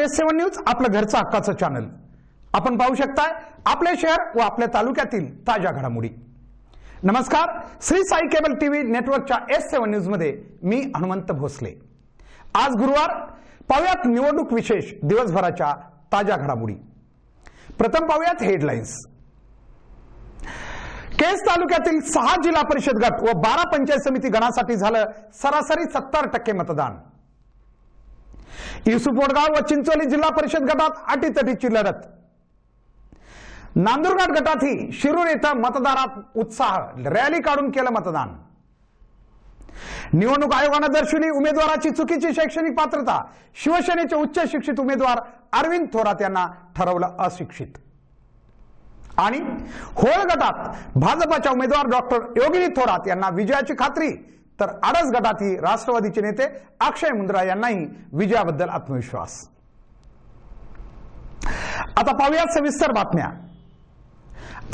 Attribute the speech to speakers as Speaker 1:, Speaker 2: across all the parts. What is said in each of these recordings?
Speaker 1: S सेवन news आपलं घरचं हक्काचं चॅनल आपण पाहू शकताय आपले शहर व आपल्या तालुक्यातील ताज्या घडामोडी. नमस्कार श्री साई केबल टीव्ही नेटवर्कच्या एस सेवन न्यूजमध्ये मी हनुमंत भोसले. आज गुरुवार पाहुयात निवडणूक विशेष दिवसभराच्या ताज्या घडामोडी. प्रथम पाहुयात हेडलाईन्स केस तालुक्यातील सहा जिल्हा परिषद गट व बारा पंचायत समिती गणासाठी झालं सरासरी सत्तर टक्के मतदान. युसुफ वडगाव व चिंचोली जिल्हा परिषद गटात अटीतटीची लढत. नांदुरघाट गटातही शिरूर इथं मतदारात उत्साह. रॅली काढून केलं मतदान. निवडणूक आयोगानं दर्शवली उमेदवाराची चुकीची शैक्षणिक पात्रता शिवसेनेचे उच्च शिक्षित उमेदवार अरविंद थोरात यांना ठरवलं अशिक्षित. आणि होळ गटात भाजपाच्या उमेदवार डॉक्टर योगिनी थोरात यांना विजयाची खात्री तर आडस गटातही राष्ट्रवादीचे नेते अक्षय मुंद्रा यांनाही विजयाबद्दल आत्मविश्वास. आता पाहूयात सविस्तर बातम्या.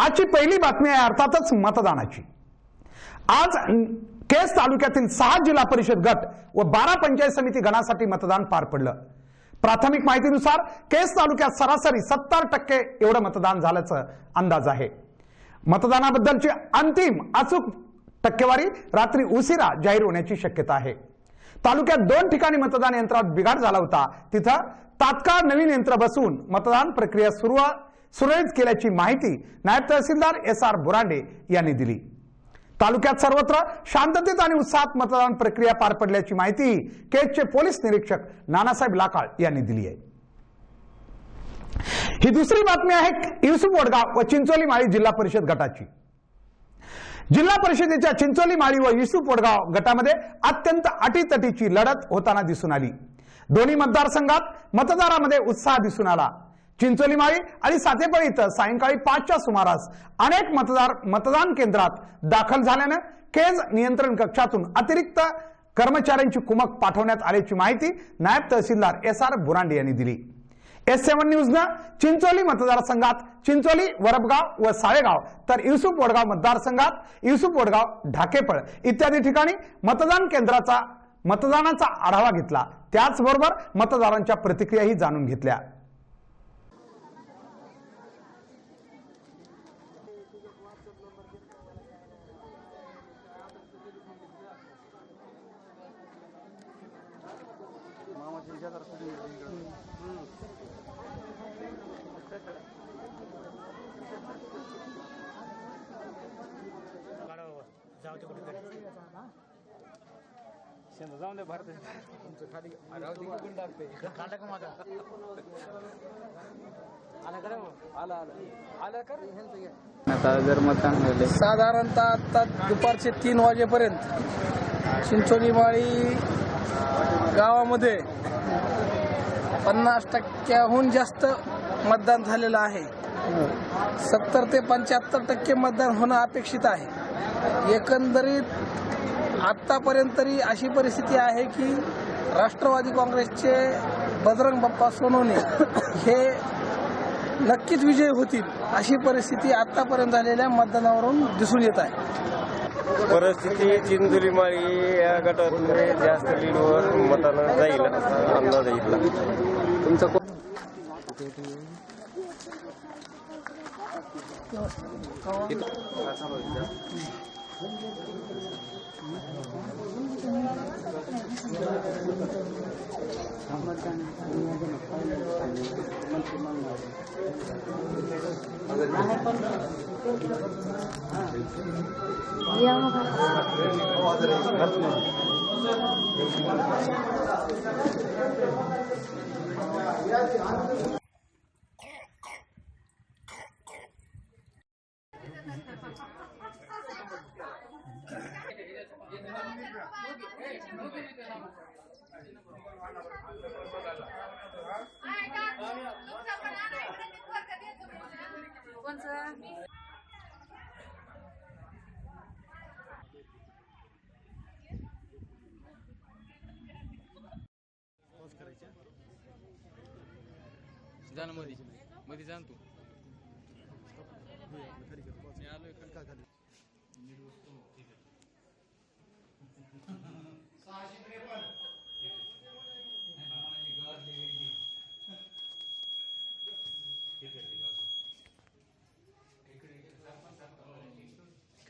Speaker 1: आजची पहिली बातमी आहे अर्थातच मतदानाची. आज केस तालुक्यातील सहा जिल्हा परिषद गट व बारा पंचायत समिती गणासाठी मतदान पार पडलं. प्राथमिक माहितीनुसार केस तालुक्यात सरासरी सत्तर टक्के एवढं मतदान झाल्याचं अंदाज आहे. मतदानाबद्दलची अंतिम अचूक टक्केवारी रात्री उशिरा जाहीर होण्याची शक्यता आहे. तालुक्यात दोन ठिकाणी मतदान यंत्रात बिघाड झाला होता. तिथं तात्काळ नवीन यंत्र बसवून मतदान प्रक्रिया सुरू सुरळीत केल्याची माहिती नायब तहसीलदार एस आर बुरांडे यांनी दिली. तालुक्यात सर्वत्र शांततेत आणि उत्साहात मतदान प्रक्रिया पार पडल्याची माहिती केजचे पोलीस निरीक्षक नानासाहेब लाकाळ यांनी दिली आहे. ही दुसरी बातमी आहे युसुफ वडगाव व चिंचोली माळी जिल्हा परिषद गटाची. जिल्हा परिषदेच्या चिंचोली माळी व येशू पोडगाव गटामध्ये अत्यंत अटीतटीची लढत होताना दिसून आली. दोन्ही मतदारसंघात मतदारामध्ये उत्साह दिसून आला. चिंचोली माळी आणि सातेपळी इथं सायंकाळी पाचच्या सुमारास अनेक मतदार मतदान केंद्रात दाखल झाल्यानं केज नियंत्रण कक्षातून अतिरिक्त कर्मचाऱ्यांची कुमक पाठवण्यात आल्याची माहिती नायब तहसीलदार एस आर बुरांडे यांनी दिली. एस सेव्हन न्यूजनं चिंचोली मतदारसंघात चिंचोली वरबगाव व साळेगाव तर युसुफ वडगाव मतदारसंघात युसुफ वडगाव ढाकेपळ इत्यादी ठिकाणी मतदान केंद्राचा मतदानाचा आढावा घेतला. त्याचबरोबर मतदारांच्या प्रतिक्रियाही जाणून घेतल्या.
Speaker 2: जाऊ दे कुठेतरी. शेंदा जाऊन दे भारत. तुमचं खाली राहू दे की गुंड लागते काढला का माझा आला का रे भाऊ? आला आला. आला का रे? ह्यांचं घे.
Speaker 3: आता जर मतदान झाले
Speaker 4: साधारणतः आता दुपारचे तीन वाजेपर्यंत चिंचोली माळी गावामध्ये पन्नास टक्क्याहून जास्त मतदान झालेलं आहे. सत्तर ते पंच्याहत्तर टक्के मतदान होणं अपेक्षित आहे. एकंदरीत आत्तापर्यंत तरी अशी परिस्थिती आहे की राष्ट्रवादी काँग्रेसचे बजरंग बाप्पा सोनवणे हे नक्कीच विजय होतील अशी परिस्थिती आतापर्यंत झालेल्या मतदानावरून दिसून येत आहे.
Speaker 5: परिस्थिती चिंचोलीमाळी या गटातून जास्त लीडवर मतानं जाईल असा अंदाज आहे इथला
Speaker 3: तुमचं कोण
Speaker 2: जा ना मध्ये मध्ये जा ना तू. मी आलोय खाली.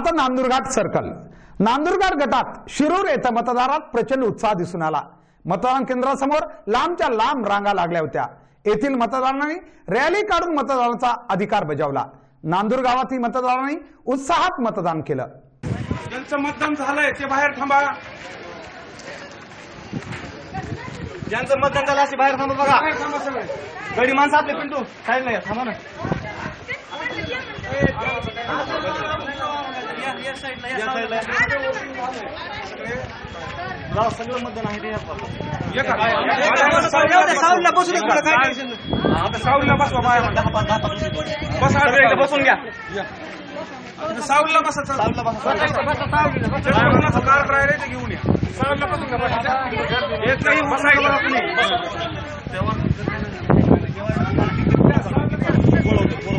Speaker 6: आता नांदुरघाट सर्कल. नांदुरघाट गटात शिरूर येथे मतदारात प्रचंड उत्साह दिसून आला. मतदान केंद्रासमोर लांबच्या लांब रांगा लागल्या होत्या. येथील मतदारांनी रॅली काढून मतदानाचा अधिकार बजावला. नांदूर गावातील मतदारांनी उत्साहात मतदान केलं.
Speaker 7: ज्यांचं मतदान झालंय ते बाहेर थांबा. ज्यांचं मतदान झालं असे बाहेर थांबा बघा. थांबा सगळे. गडी माणसं आपले पिंटू. साईड नाही थांबा ना. या साईडला या. जाऊ, सगळं मतदान आहे ते साऊंडला बसू दे पुढं, काय टेन्शन. आता बसवा बाहेर बसा एकदा बसून घ्या साऊंडला बसा साऊंडला बसा कार घेऊन या साऊंडला बसून घ्या बसा एक नाही बसायला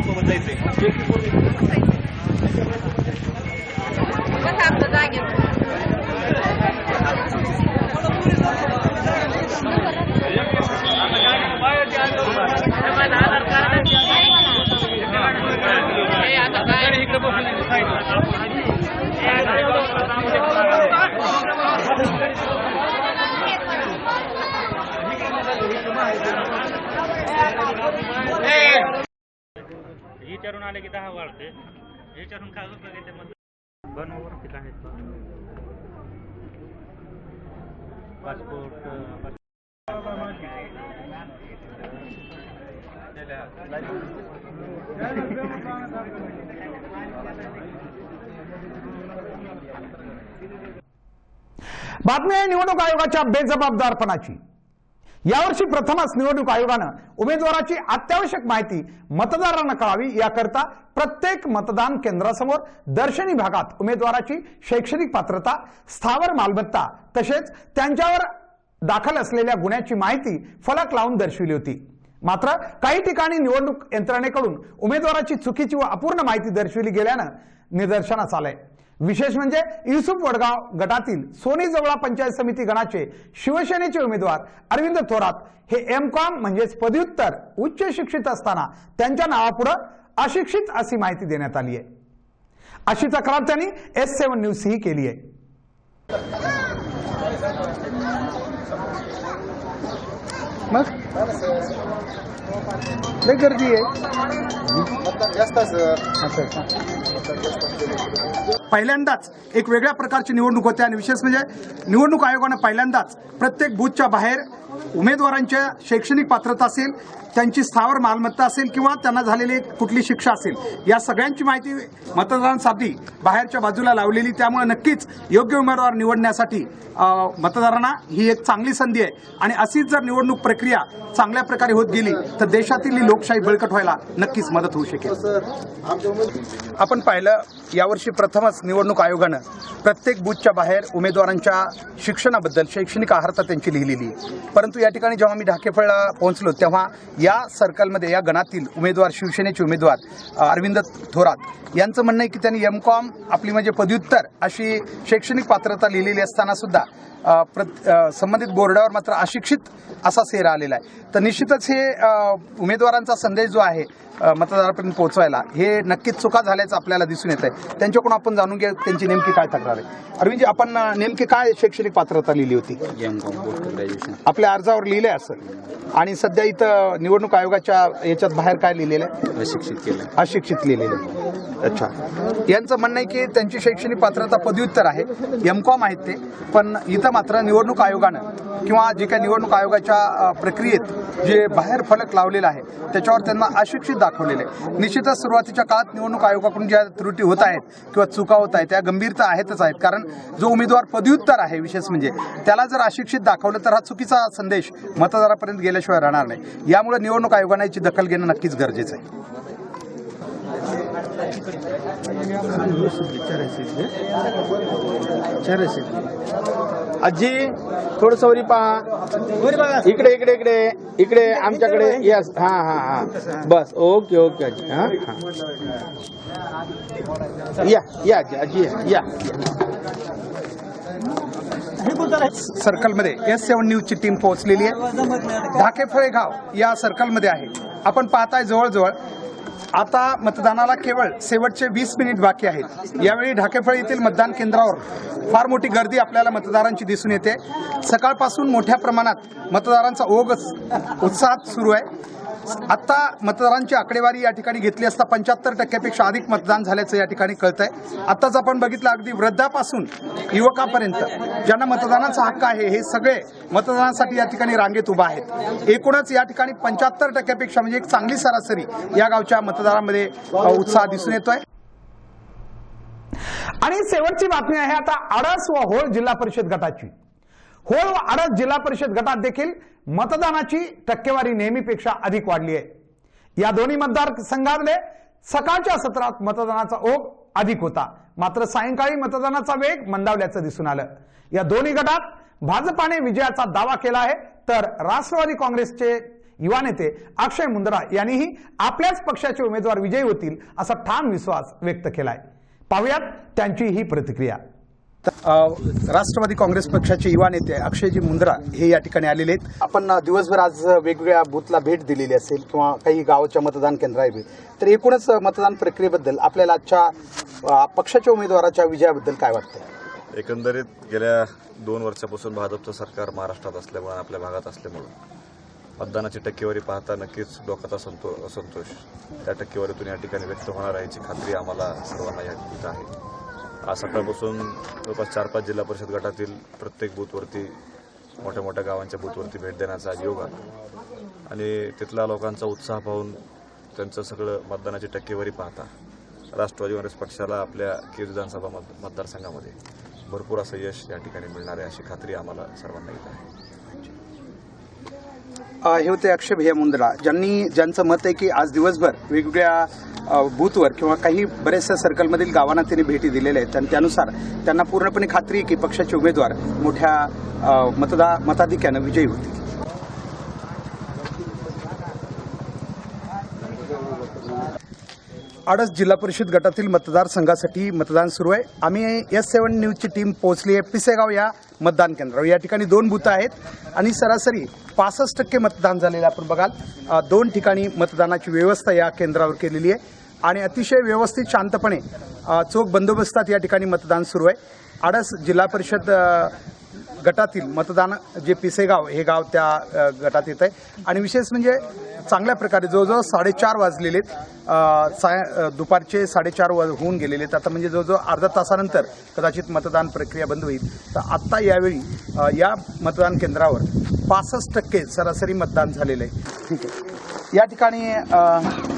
Speaker 7: सोबत जायचंय
Speaker 8: विचारून आले की दहा वाढते. विचारून काय उपयोग मग बनवर किती आहेत पासपोर्ट
Speaker 6: बातमी आहे निवडणूक आयोगाच्या बेजबाबदारपणाची. यावर्षी प्रथमच निवडणूक आयोगानं उमेदवाराची अत्यावश्यक माहिती मतदारांना कळावी याकरता प्रत्येक मतदान केंद्रासमोर दर्शनी भागात उमेदवाराची शैक्षणिक पात्रता स्थावर मालमत्ता तसेच त्यांच्यावर दाखल असलेल्या गुन्ह्याची माहिती फलक लावून दर्शविली होती. मात्र काही ठिकाणी निवडणूक यंत्रणेकडून उमेदवाराची चुकीची व अपूर्ण माहिती दर्शविली गेल्यानं निदर्शनास आलंय. विशेष म्हणजे युसुफ वडगाव गटातील सोनी जवळा पंचायत समिती गणाचे शिवसेनेचे उमेदवार अरविंद थोरात हे एम कॉम म्हणजेच पदव्युत्तर उच्च शिक्षित असताना त्यांच्या नावापुढे अशिक्षित अशी माहिती देण्यात आली आहे. अशी तक्रार त्यांनी एस सेव्हन न्यूज ही केली आहे.
Speaker 4: मग? गर्दी आहे.
Speaker 6: पहिल्यांदाच एक वेगळ्या प्रकारची निवडणूक होते आणि विशेष म्हणजे निवडणूक आयोगानं पहिल्यांदाच प्रत्येक बूथच्या बाहेर उमेदवारांच्या शैक्षणिक पात्रता असेल त्यांची स्थावर मालमत्ता असेल किंवा त्यांना झालेली कुठली शिक्षा असेल या सगळ्यांची माहिती मतदारांसाठी बाहेरच्या बाजूला लावलेली. त्यामुळे नक्कीच योग्य उमेदवार निवडण्यासाठी मतदारांना ही एक चांगली संधी आहे. आणि अशीच जर निवडणूक प्रक्रिया चांगल्या प्रकारे होत गेली तर देशातील ही लोकशाही बळकट व्हायला नक्कीच मदत होऊ शकेल. आपण पाहिलं यावर्षी प्रथमच निवडणूक आयोगानं प्रत्येक बूथच्या बाहेर उमेदवारांच्या शिक्षणाबद्दल शैक्षणिक आहारता त्यांची लिहिलेली आहे. परंतु या ठिकाणी जेव्हा मी ढाकेफळला पोहोचलो तेव्हा या सर्कलमध्ये या गणातील उमेदवार शिवसेनेचे उमेदवार अरविंद थोरात यांचं म्हणणं आहे की त्यांनी एम कॉम आपली म्हणजे पदव्युत्तर अशी शैक्षणिक पात्रता लिहिलेली असताना सुद्धा प्रत- संबंधित बोर्डावर मात्र अशिक्षित असा सेरा आलेला आहे तर निश्चितच हे उमेदवारांचा संदेश जो आहे मतदारापर्यंत पोहोचवायला. हे नक्कीच चुका झाल्याचं आपल्याला दिसून येत आहे त्यांच्याकडून आपण जाणून घ्या त्यांची नेमकी काय तक्रार आहे. अरविंदजी आपण नेमकी काय शैक्षणिक पात्रता लिहिली होती? आपल्या अर्जावर लिहिलंय असं. आणि सध्या इथं निवडणूक आयोगाच्या याच्यात बाहेर काय लिहिलेलं आहे?
Speaker 9: अशिक्षित केलं.
Speaker 6: अशिक्षित लिहिलेलं आहे. अच्छा. यांचं म्हणणं आहे की त्यांची शैक्षणिक पात्रता पदव्युत्तर आहे. एम कॉम आहेत ते. पण इथं मात्र निवडणूक आयोगानं किंवा जे काही निवडणूक आयोगाच्या प्रक्रियेत जे बाहेर फलक लावलेला आहे त्याच्यावर त्यांना अशिक्षित दाखवलेले आहे. निश्चितच सुरुवातीच्या काळात निवडणूक आयोगाकडून ज्या त्रुटी होत आहेत किंवा चुका होत आहेत त्या गंभीरता आहेतच आहेत. कारण जो उमेदवार पदव्युत्तर आहे विशेष म्हणजे त्याला जर अशिक्षित दाखवलं तर हा चुकीचा संदेश मतदारापर्यंत गेल्याशिवाय राहणार नाही. यामुळे निवडणूक आयोगानं याची दखल घेणं नक्कीच गरजेचं आहे.
Speaker 3: आजी थोडस वरी पहा. इकडे इकडे इकडे इकडे आमच्याकडे यस हा हा हा. बस ओके ओके आजी हा हा. या या आजी आजी या.
Speaker 6: सर्कलमध्ये एस सेवन न्यूजची टीम पोहोचलेली आहे. ढाकेफळे गाव या सर्कलमध्ये आहे. आपण पाहताय जवळजवळ आता मतदानाला केवळ शेवटचे वीस मिनिट बाकी आहेत. यावेळी ढाकेफळ येथील मतदान केंद्रावर फार मोठी गर्दी आपल्याला मतदारांची दिसून येते. सकाळपासून मोठ्या प्रमाणात मतदारांचा ओघ उत्साहात सुरू आहे. आता मतदारांची आकडेवारी या ठिकाणी घेतली असता पंच्याहत्तर टक्क्यापेक्षा अधिक मतदान झाल्याचं या ठिकाणी कळतंय. आताच आपण बघितलं अगदी वृद्धापासून युवकापर्यंत ज्यांना मतदानाचा हक्क आहे हे सगळे मतदानासाठी या ठिकाणी रांगेत उभा आहेत. एकूणच या ठिकाणी पंच्याहत्तर टक्क्यापेक्षा म्हणजे एक चांगली सरासरी या गावच्या मतदारांमध्ये उत्साह दिसून येतोय. आणि शेवटची बातमी आहे आता आडस व होळ जिल्हा परिषद गटाची. होळ व आडस जिल्हा परिषद गटात देखील मतदानाची टक्केवारी नेहमीपेक्षा अधिक वाढली आहे. या दोन्ही मतदारसंघातले सकाळच्या सत्रात मतदानाचा ओघ अधिक होता. मात्र सायंकाळी मतदानाचा वेग मंदावल्याचं दिसून आलं. या दोन्ही गटात भाजपाने विजयाचा दावा केला आहे तर राष्ट्रवादी काँग्रेसचे युवा नेते अक्षय मुंद्रा यांनीही आपल्याच पक्षाचे उमेदवार विजयी होतील असा ठाम विश्वास व्यक्त केलाय. पाहुयात त्यांची ही प्रतिक्रिया. राष्ट्रवादी काँग्रेस पक्षाचे युवा नेते अक्षयजी मुंद्रा हे या ठिकाणी आलेले आहेत. आपण दिवसभर आज वेगवेगळ्या बूथला भेट दिलेली असेल किंवा काही गावाच्या मतदान केंद्राला भेट तर एकूणच मतदान प्रक्रियेबद्दल आपल्याला आजच्या पक्षाच्या उमेदवाराच्या विजयाबद्दल काय वाटतं
Speaker 10: एकंदरीत गेल्या दोन वर्षापासून भाजपचं सरकार महाराष्ट्रात असल्यामुळे आपल्या भागात असल्यामुळं मतदानाची टक्केवारी पाहता नक्कीच लोकांचा संतो असंतोष त्या टक्केवारीतून या ठिकाणी व्यक्त होणार आहे याची खात्री आम्हाला सर्वांना या ठिकाणी आहे. आज सकाळपासून जवळपास चार पाच जिल्हा परिषद गटातील प्रत्येक बूथवरती मोठ्या मोठ्या गावांच्या बूथवरती भेट देण्याचा आज योग आला आणि तिथल्या लोकांचा उत्साह पाहून त्यांचं सगळं मतदानाची टक्केवारी पाहता राष्ट्रवादी काँग्रेस पक्षाला आपल्या केज विधानसभा मत मतदारसंघामध्ये भरपूर असं यश या ठिकाणी मिळणार आहे अशी खात्री आम्हाला सर्वांना येत आहे.
Speaker 6: हे होते अक्षय भैया मुंद्रा. ज्यांनी ज्यांचं मत आहे की आज दिवसभर वेगवेगळ्या बूथवर किंवा काही बऱ्याचशा सर्कलमधील गावांना त्यांनी भेटी दिलेल्या आहेत. आणि त्यानुसार त्यांना पूर्णपणे खात्री आहे की पक्षाचे उमेदवार मोठ्या मतदा मताधिक्यानं विजयी होतील. आडस जिल्हा परिषद गटातील मतदारसंघासाठी मतदान सुरू आहे. आम्ही एस सेव्हन न्यूजची टीम पोहोचली आहे. पिसेगाव या मतदान केंद्रावर. या ठिकाणी दोन बूथ आहेत आणि सरासरी पासष्ट टक्के मतदान झालेलं आपण बघाल दोन ठिकाणी मतदानाची व्यवस्था या केंद्रावर केलेली आहे. आणि अतिशय व्यवस्थित शांतपणे चोख बंदोबस्तात या ठिकाणी मतदान सुरू आहे. आडस जिल्हा परिषद गटातील मतदान जे पिसेगाव हे गाव त्या गटात येत आहे आणि विशेष म्हणजे चांगल्या प्रकारे जवळजवळ साडेचार वाजलेले आहेत. साय दुपारचे साडेचार वाज होऊन गेलेले आहेत. आता म्हणजे जवळजवळ अर्धा तासानंतर कदाचित मतदान प्रक्रिया बंद होईल. तर आत्ता यावेळी या मतदान केंद्रावर पासष्ट टक्के सरासरी मतदान झालेलं आहे. ठीक आहे. या ठिकाणी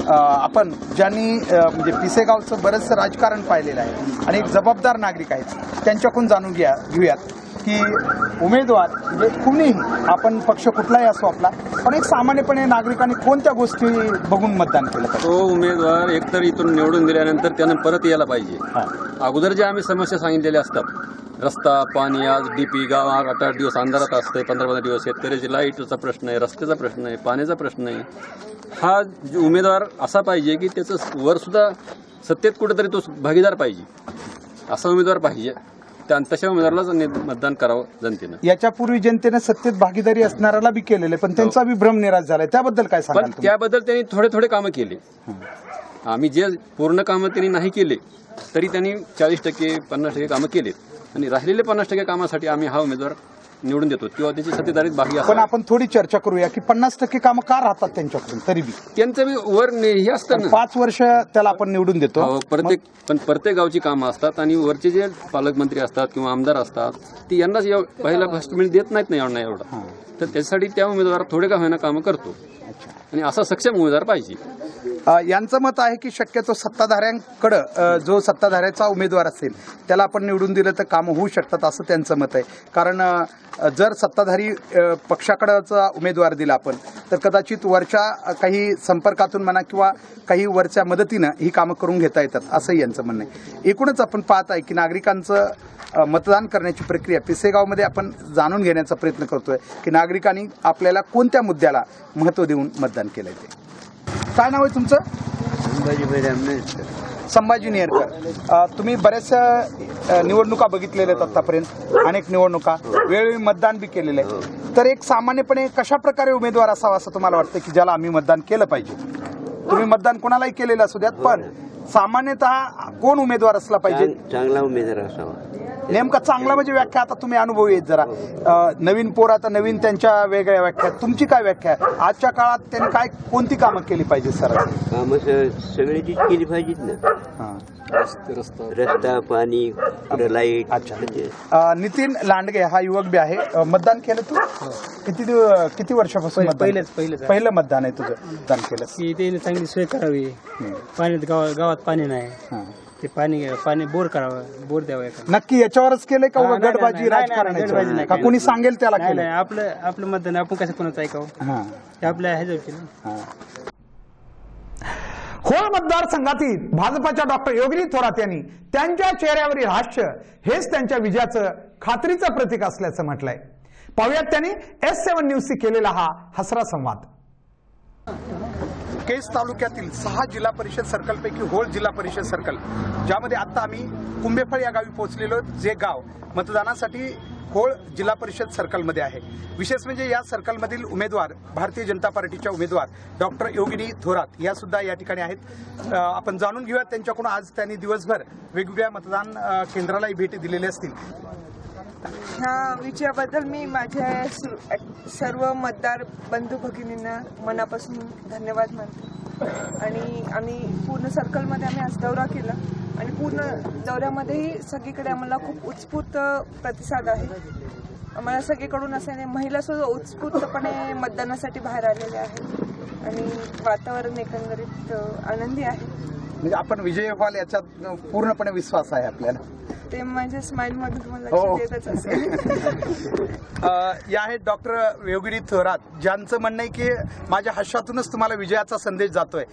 Speaker 6: आपण ज्यांनी म्हणजे पिसेगावचं बरंचसं राजकारण पाहिलेलं आहे आणि एक जबाबदार नागरिक आहेत त्यांच्याकडून जाणून घ्या घेऊयात. की उमेदवार म्हणजे कुणीही आपण पक्ष कुठलाही असो आपला पण एक सामान्यपणे नागरिकांनी कोणत्या गोष्टी बघून मतदान केलं पाहिजे?
Speaker 11: तो उमेदवार एकतर इथून निवडून दिल्यानंतर त्यानं परत यायला पाहिजे. अगोदर जे आम्ही समस्या सांगितलेल्या असतात रस्ता पाणी आज डीपी गाव आठ आठ दिवस अंधारात असतंय पंधरा पंधरा दिवस शेतकऱ्याची लाईटचा प्रश्न आहे रस्त्याचा प्रश्न आहे पाण्याचा प्रश्न आहे हा उमेदवार असा पाहिजे की त्याचं वर सुद्धा सत्तेत कुठेतरी तो भागीदार पाहिजे. असा उमेदवार पाहिजे. तशा उमेदवारालाच मतदान करावं जनतेनं.
Speaker 6: याच्या पूर्वी जनतेने सत्तेत भागीदारी असणाऱ्याला बी केलेले पण त्यांचा बी भ्रम निराश झालाय. त्याबद्दल काय
Speaker 11: पण
Speaker 6: सांगाल?
Speaker 11: त्याबद्दल त्यांनी थोडे थोडे कामं केले. आम्ही जे पूर्ण कामं त्यांनी नाही केले तरी त्यांनी चाळीस टक्के पन्नास टक्के कामं केलेत. आणि राहिलेले पन्नास टक्के कामासाठी आम्ही हा उमेदवार निवडून देतो. किंवा त्याची सत्तेदारीत भागी
Speaker 6: पण आपण थोडी चर्चा करूया की पन्नास टक्के कामं का राहतात त्यांच्याकडून? तरी बी.
Speaker 11: त्यांचं बी वर ने- हे असतं ना.
Speaker 6: पाच वर्ष त्याला आपण निवडून देतो.
Speaker 11: हो, प्रत्येक पण प्रत्येक गावची कामं असतात आणि वरचे जे पालकमंत्री असतात किंवा आमदार असतात ती यांनाच एव- पहिला फर्स्ट मिनिट देत नाहीत ना एवढा एवढा. तर त्याच्यासाठी त्या उमेदवार थोडे का होईना कामं करतो. आणि असा सक्षम उमेदवार पाहिजे.
Speaker 6: यांचं मत आहे की शक्यतो सत्ताधाऱ्यांकडं जो सत्ताधाऱ्याचा उमेदवार असेल त्याला आपण निवडून दिलं तर कामं होऊ शकतात असं त्यांचं मत आहे. कारण जर सत्ताधारी पक्षाकडचा उमेदवार दिला आपण तर कदाचित वरच्या काही संपर्कातून म्हणा किंवा काही वरच्या मदतीनं ही कामं करून घेता येतात असंही यांचं म्हणणं आहे. एकूणच आपण पाहत आहे की नागरिकांचं मतदान करण्याची प्रक्रिया पिसेगावमध्ये आपण जाणून घेण्याचा प्रयत्न करतोय की नागरिकांनी आपल्याला कोणत्या मुद्द्याला महत्त्व देऊन मतदान केलंय ते. काय नाव आहे तुमचं? संभाजी नेरकर. तुम्ही बऱ्याचशा निवडणुका तुम्ही आतापर्यंत. अनेक निवडणुका. वेळोवेळी मतदान बी केलेलं आहे. तर एक सामान्यपणे कशा प्रकारे उमेदवार असावा असं तुम्हाला वाटतं की ज्याला आम्ही मतदान केलं पाहिजे? तुम्ही मतदान कोणालाही केलेलं असू द्यात पण सामान्यतः कोण उमेदवार असला पाहिजे?
Speaker 12: चांगला उमेदवार असावा.
Speaker 6: नेमका चांगला म्हणजे व्याख्या आता तुम्ही अनुभवी आहेत जरा नवीन पोर आता नवीन त्यांच्या वेगळ्या व्याख्या. तुमची काय व्याख्या आहे? आजच्या काळात त्यांनी काय कोणती कामं केली पाहिजे सर?
Speaker 12: कामं सगळ्याचीच केली पाहिजेत ना. रस्ता पाणी लाइट
Speaker 6: अच्छा. अ, नितीन लांडगे हा युवक बी आहे. अ, मतदान केलं तू? किती दिव- किती वर्षापासून मतदान?
Speaker 13: पहिलेच पहिलेच
Speaker 6: पहिलं मतदान आहे तुझं मतदान केलं
Speaker 13: की ते चांगली सोय करावी. पाणी गाव गावात पाणी नाही. ते पाणी पाणी बोर करावं बोर द्यावं एका
Speaker 6: नक्की याच्यावरच केलंय का
Speaker 13: हा,
Speaker 6: उगा
Speaker 13: नाही,
Speaker 6: गडबाजी
Speaker 13: नाही, नाही,
Speaker 6: राजकारण
Speaker 13: नाही, नाही
Speaker 6: का
Speaker 13: केली.
Speaker 6: कोणी सांगेल त्याला
Speaker 13: नाही
Speaker 6: केलं
Speaker 13: नाही आपलं आपलं मतदान आपण कसं कोणाचं ऐकावं?
Speaker 6: हा.
Speaker 13: हे आपल्या ह्याच्यावरती ना
Speaker 6: होळ मतदारसंघातील भाजपाच्या डॉक्टर योगिनी थोरात यांनी त्यांच्या चेहऱ्यावरील हास्य हेच त्यांच्या विजयाचं खात्रीचं प्रतीक असल्याचं म्हटलंय. पाहुयात त्यांनी एस सेव्हन न्यूजशी केलेला हा हसरा संवाद. केस तालुक्यातील सहा जिल्हा परिषद सर्कलपैकी होळ जिल्हा परिषद सर्कल ज्यामध्ये आता आम्ही कुंभेफळ या गावी पोहोचलेलो जे गाव मतदानासाठी होळ जिल्हा परिषद सर्कलमध्ये आहे. विशेष म्हणजे या सर्कलमधील उमेदवार भारतीय जनता पार्टीच्या उमेदवार डॉक्टर योगिनी थोरात या सुद्धा या ठिकाणी आहेत. आपण जाणून घेऊयात त्यांच्याकडून आज त्यांनी दिवसभर वेगवेगळ्या मतदान केंद्रालाही भेटी दिलेल्या असतील.
Speaker 14: ह्या विजयाबद्दल मी माझ्या सर्व मतदार बंधू भगिनींना मनापासून धन्यवाद मानते. आणि आम्ही पूर्ण सर्कलमध्ये आम्ही आज दौरा केला. आणि पूर्ण दौऱ्यामध्येही सगळीकडे आम्हाला खूप उत्स्फूर्त प्रतिसाद आहे. आम्हाला सगळीकडून असं महिला सुद्धा उत्स्फूर्तपणे मतदानासाठी बाहेर आलेल्या आहेत. आणि वातावरण एकंदरीत आनंदी आहे.
Speaker 6: म्हणजे आपण विजय व्हाल याच्यात पूर्णपणे विश्वास आहे आपल्याला.
Speaker 14: ते माझ्या
Speaker 6: हो. या आहेत डॉक्टर योगिनी थोरात ज्यांचं म्हणणं आहे की माझ्या हर्षातूनच तुम्हाला विजयाचा संदेश जातोय.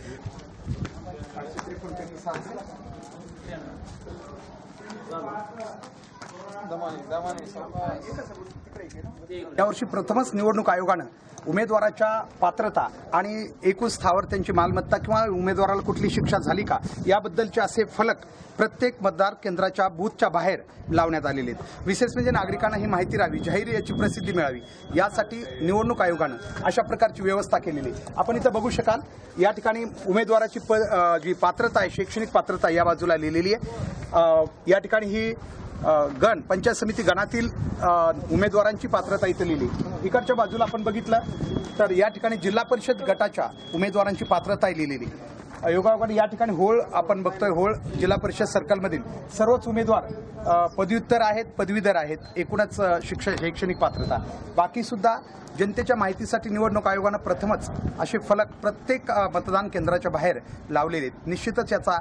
Speaker 6: यावर्षी प्रथमच निवडणूक आयोगानं उमेदवाराच्या पात्रता आणि एकूण स्थावर त्यांची मालमत्ता किंवा उमेदवाराला कुठली शिक्षा झाली का याबद्दलचे असे फलक प्रत्येक मतदार केंद्राच्या बूथच्या बाहेर लावण्यात आलेले आहेत. विशेष म्हणजे नागरिकांना ही माहिती राहावी जाहीर याची प्रसिद्धी मिळावी. यासाठी निवडणूक आयोगानं अशा प्रकारची व्यवस्था केलेली आहे. आपण इथं बघू शकाल या ठिकाणी उमेदवाराची जी पात्रता आहे शैक्षणिक पात्रता या बाजूला लिहिलेली आहे. या ठिकाणी ही गण पंचायत समिती गणातील उमेदवारांची पात्रता इथं लिहिली. इकडच्या बाजूला आपण बघितलं तर या ठिकाणी जिल्हा परिषद गटाच्या उमेदवारांची पात्रता लिहिलेली. योगायोगाने या ठिकाणी होळ आपण बघतोय होळ जिल्हा परिषद सर्कलमधील सर्वच उमेदवार पदव्युत्तर आहेत पदवीधर आहेत एकूणच शिक्षण शैक्षणिक पात्रता. बाकी सुद्धा जनतेच्या माहितीसाठी निवडणूक आयोगानं प्रथमच असे फलक प्रत्येक मतदान केंद्राच्या बाहेर लावलेले आहेत. निश्चितच याचा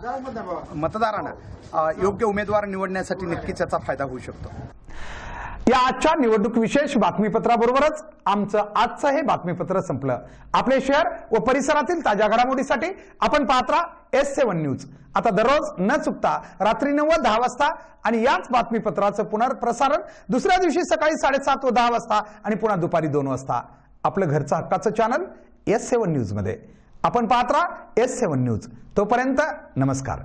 Speaker 6: मतदारांना योग्य उमेदवार निवडण्यासाठी नक्कीच याचा फायदा होऊ शकतो. या आजच्या निवडणूक विशेष बातमीपत्राबरोबरच आमचं आजचं हे बातमीपत्र संपलं. आपले शहर व परिसरातील ताज्या घडामोडीसाठी आपण पात्रा एस सेव्हन न्यूज आता दररोज न चुकता रात्री नऊ दहा वाजता आणि याच बातमीपत्राचं पुनर्प्रसारण दुसऱ्या दिवशी सकाळी साडेसात व दहा वाजता आणि पुन्हा दुपारी दोन वाजता. आपलं घरचं हक्काचं चॅनल एस सेव्हन न्यूजमध्ये आपण पात्रा एस सेव्हन न्यूज तोपर्यंत नमस्कार.